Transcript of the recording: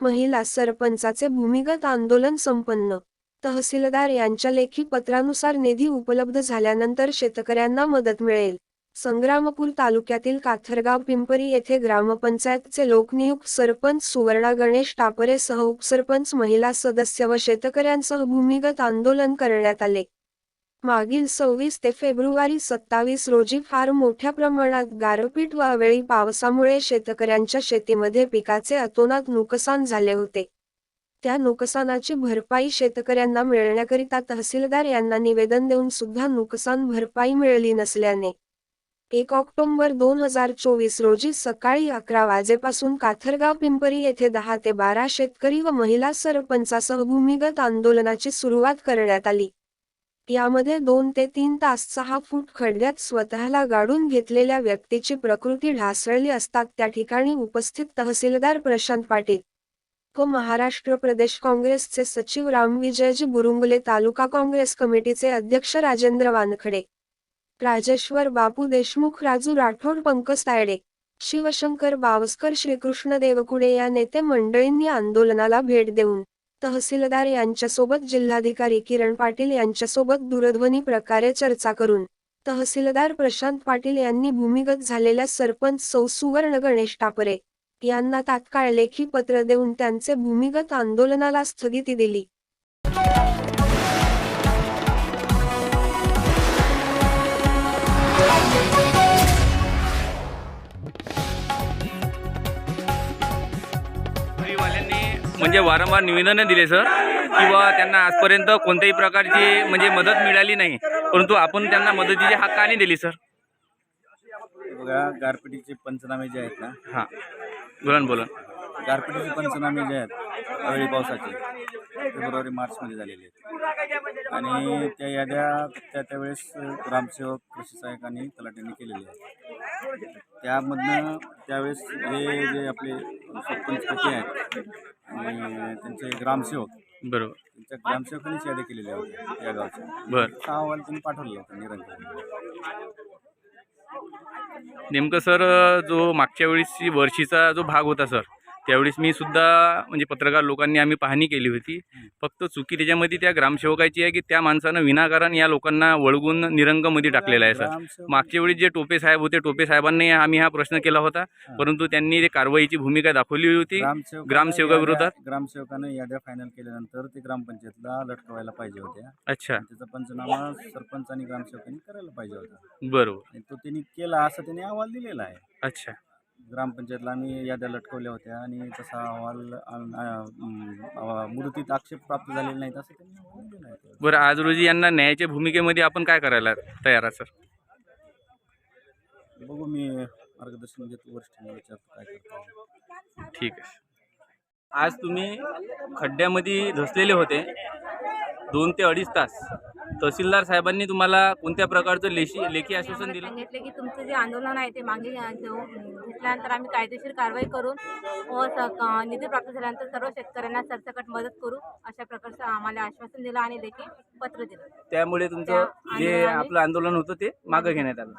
महिला सरपंचाचे भूमिगत आंदोलन संपन्न. तहसीलदार यांच्या लेखी पत्रानुसार निधी उपलब्ध झाल्यानंतर शेतकऱ्यांना मदत मिळेल. संग्रामपूर तालुक्यातील काथरगाव पिंपरी येथे ग्रामपंचायतचे लोकनियुक्त सरपंच सुवर्णा गणेश टापरे सह उपसरपंच महिला सदस्य व शेतकऱ्यांसह भूमिगत आंदोलन करण्यात आले. मागील सव्वीस ते फेब्रुवारी सत्तावीस रोजी फार मोठ्या प्रमाणात गारपीट व अवेळी पावसामुळे शेतकऱ्यांच्या शेतीमध्ये पिकाचे अतोनात नुकसान झाले होते. त्या नुकसानाची भरपाई शेतकऱ्यांना मिळण्याकरिता तहसीलदार यांना निवेदन देऊन सुद्धा नुकसान भरपाई मिळाली नसल्याने. एक ऑक्टोंबर दोन हजार चोवीस रोजी सकाळी अकरा वाजेपासून काथरगाव पिंपरी येथे दहा ते बारा शेतकरी व महिला सरपंचासह भूमिगत आंदोलनाची सुरुवात करण्यात आली. यामध्ये दोन ते तीन तास सहा फूट खड्ड्यात स्वतःला गाडून घेतलेल्या व्यक्तीची प्रकृती ढासळली असतात त्या ठिकाणी उपस्थित तहसीलदार प्रशांत पाटील व महाराष्ट्र प्रदेश काँग्रेसचे सचिव रामविजयजी बुरुंगले तालुका काँग्रेस कमिटीचे अध्यक्ष राजेंद्र वानखडे राजेश्वर बापू देशमुख राजू राठोड पंकज तायडे शिवशंकर बावस्कर श्रीकृष्ण देवकुडे या नेते मंडळींनी आंदोलनाला भेट देऊन तहसीलदार यांच्यासोबत जिल्हाधिकारी किरण पाटील यांच्यासोबत दूरध्वनी प्रकारे चर्चा करून तहसीलदार प्रशांत पाटील यांनी भूमिगत झालेल्या सरपंच सौ सुवर्ण गणेश टापरे यांना तात्काळ लेखी पत्र देऊन त्यांचे भूमिगत आंदोलनाला स्थगिती दिली. म्हणजे वारंवार निवेदनं दिले सर किंवा त्यांना आजपर्यंत कोणत्याही प्रकारची म्हणजे मदत मिळाली नाही. परंतु आपण त्यांना मदतीची हाक का नाही दिली सर बघा गारपिटीचे पंचनामे जे आहेत ना हां. बोला ना बोला गारपिटीचे पंचनामे जे आहेत अवेळी पावसाचे फेब्रुवारी मार्चमध्ये झालेले आहेत. आणि त्या याद्या त्या त्यावेळेस ग्रामसेवक कृषी सहाय्यकांनी तलाट्यांनी केलेल्या आहेत. त्यामधनं त्यावेळेस हे जे आपले सरपंच पती आहेत आणि त्यांचे ग्रामसेवक बरोबर. त्यांच्या ग्रामसेवकांनीच याद्या केलेल्या होत्या या गावच्या बरं. हा अहवाल त्यांनी पाठवलेला होता निरंतर. नेमकं सर जो मागच्या वेळेसची वर्षीचा जो भाग होता सर त्यावेळेस मी सुद्धा म्हणजे पत्रकार लोकांनी आम्ही पाहणी केली होती. फक्त चुकी त्याच्यामध्ये त्या ग्रामसेवकाची आहे की त्या माणसानं विनाकारण या लोकांना वळगून निरंगमध्ये टाकलेलं आहे सर. मागच्या वेळी जे टोपे साहेब होते टोपे साहेबांनी आम्ही हा प्रश्न केला होता. परंतु त्यांनी ते कारवाईची भूमिका दाखवली होती. ग्रामसेवकाविरोधात? ग्रामसेवकानं याद्या फायनल केल्यानंतर ते ग्रामपंचायतला लटकवायला पाहिजे होत्या. अच्छा. त्याचा पंचनामा सरपंच आणि ग्रामसेवकांनी करायला पाहिजे होता. बरोबर. तो त्यांनी केला असं त्यांनी अहवाल दिलेला आहे. अच्छा. ग्रामपंचायतला आम्ही याद्या लटकवल्या होत्या आणि तसा अहवाल मुदतीत आक्षेप प्राप्त झालेले नाहीत असं त्यांनी अहवाल दिला आहे. बरं आज रोजी यांना न्यायाच्या भूमिकेमध्ये आपण काय करायला तयार आहे सर? बघू मी मार्गदर्शन घेतो वरिष्ठांना विचारतो काय करतो. ठीक आहे. आज तुम्ही खड्ड्यामध्ये धसलेले होते दोन ते अडीच तास. तहसीलदार साहेबांनी तुम्हाला कोणत्या प्रकारचं लेखी लेखी आश्वासन दिलं? सांगितले की तुमचं जे आंदोलन आहे ते मागे घ्या- घेऊ घेतल्यानंतर आम्ही कायदेशीर कारवाई करून व स- निधी प्राप्त झाल्यानंतर सर्व शेतकऱ्यांना सरसकट मदत करू अशा प्रकारचं आम्हाला आश्वासन दिलं आणि लेखी पत्र दिलं. त्यामुळे तुमचं त्या जे आपलं आंदोलन होतं ते मागं घेण्यात आलं.